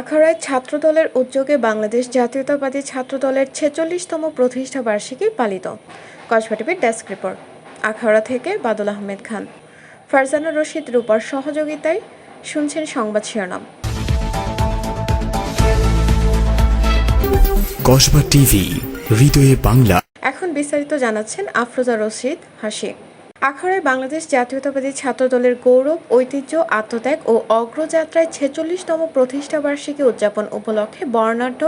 আখাউড়ায় ছাত্রদলের উদ্যোগে বাংলাদেশ জাতীয়তাবাদী ছাত্রদলের ছেচল্লিশতম প্রতিষ্ঠা বার্ষিকী পালিত। কসবা টিভির ডেস্ক রিপোর্ট। আখাউড়া থেকে বাদল আহমেদ খান। ফারজানা রশিদ রূপার সহযোগিতায় শুনছেন সংবাদ শিরোনাম। কসবা টিভি হৃদয়ে বাংলা। এখন বিস্তারিত জানাচ্ছেন আফরোজা রশিদ হাসি। আখাউড়ায় বাংলাদেশ জাতীয়তাবাদী ছাত্রদলের গৌরব, ঐতিহ্য, আত্মত্যাগ ও অগ্রযাত্রায় ছেচল্লিশতম প্রতিষ্ঠা বার্ষিকী উদযাপন উপলক্ষে বর্ণাঢ্য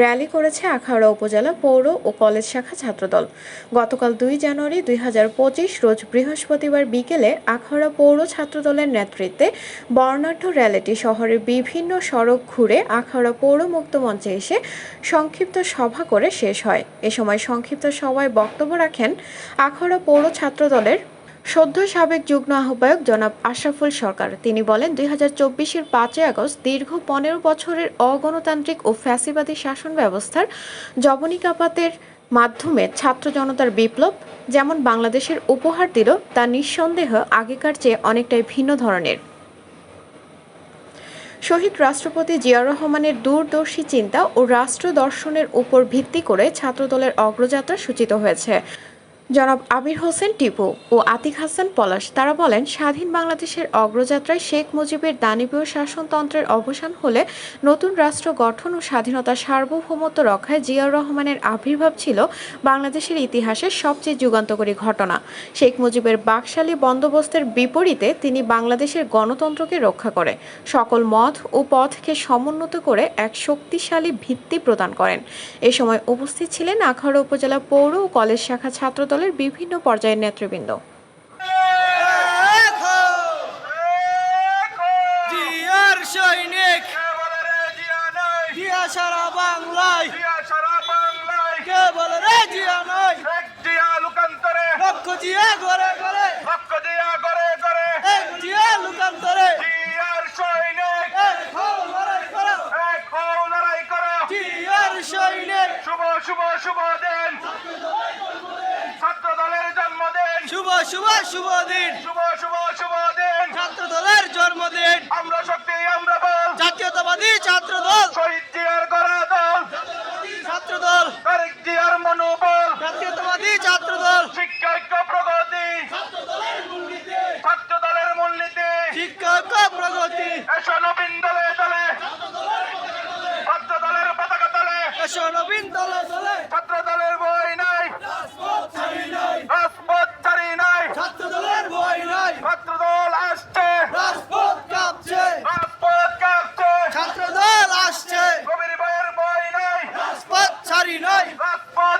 র্যালি করেছে আখাউড়া উপজেলা পৌর ও কলেজ শাখা ছাত্রদল। গতকাল দুই জানুয়ারি দুই হাজার পঁচিশ রোজ বৃহস্পতিবার বিকেলে আখাউড়া পৌর ছাত্রদলের নেতৃত্বে বর্ণাঢ্য র্যালিটি শহরের বিভিন্ন সড়ক ঘুরে আখাউড়া পৌর মুক্ত মঞ্চে এসে সংক্ষিপ্ত সভা করে শেষ হয়। এ সময় সংক্ষিপ্ত সভায় বক্তব্য রাখেন আখাউড়া পৌর ছাত্রদলের সদ্য সাবেক যুগ্ম আহ্বায়ক জনাব আশরাফুল সরকার। তিনি বলেন, দুই হাজার চব্বিশের পাঁচই আগস্ট দীর্ঘ পনেরো বছরের অগণতান্ত্রিক ও ফ্যাসিবাদী শাসন ব্যবস্থার জবনিকাপাতের মাধ্যমে ছাত্র জনতার বিপ্লব, যেমন বাংলাদেশের উপহার দিল, তা নিঃসন্দেহ আগেকার চেয়ে অনেকটাই ভিন্ন ধরনের। শহীদ রাষ্ট্রপতি জিয়া রহমানের দূরদর্শী চিন্তা ও রাষ্ট্র দর্শনের উপর ভিত্তি করে ছাত্রদলের অগ্রযাত্রা সূচিত হয়েছে। জনাব আবির হোসেন টিপু ও আতিক হাসান পলাশ। তারা বলেন, স্বাধীন বাংলাদেশের অগ্রযাত্রায় শেখ মুজিবের দানবীয় শাসনতন্ত্রের অবসান হলে নতুন রাষ্ট্র গঠন ও স্বাধীনতার সার্বভৌমত্ব রক্ষায় জিয়াউর রহমানের আবির্ভাব ছিল বাংলাদেশের ইতিহাসের সবচেয়ে যুগান্তকারী ঘটনা। শেখ মুজিবের বাকশালী বন্দোবস্তের বিপরীতে তিনি বাংলাদেশের গণতন্ত্রকে রক্ষা করে, সকল মত ও পথকে সমুন্নত করে এক শক্তিশালী ভিত্তি প্রদান করেন। এ সময় উপস্থিত ছিলেন আখাউড়া উপজেলা পৌর ও কলেজ শাখা ছাত্রদলের বিভিন্ন পর্যায়ের নেতৃবৃন্দ। সৈনিক। জিয়া সারা বাংলায়। কে বলে রে জিয়া নয়। লক্ষ জিয়া ঘরে ঘরে এক জিয়া লুকান্তরে এক হও লড়াই করো জিয়ার সৈনিক শুভ শুভ শুভ দিন ছাত্র দলের জন্মদিন শুভ শুভ দিন। শুভ শুভ শুভ দিন। ছাত্র দলের জন্মদিন। আমরা শক্তি noiva foda.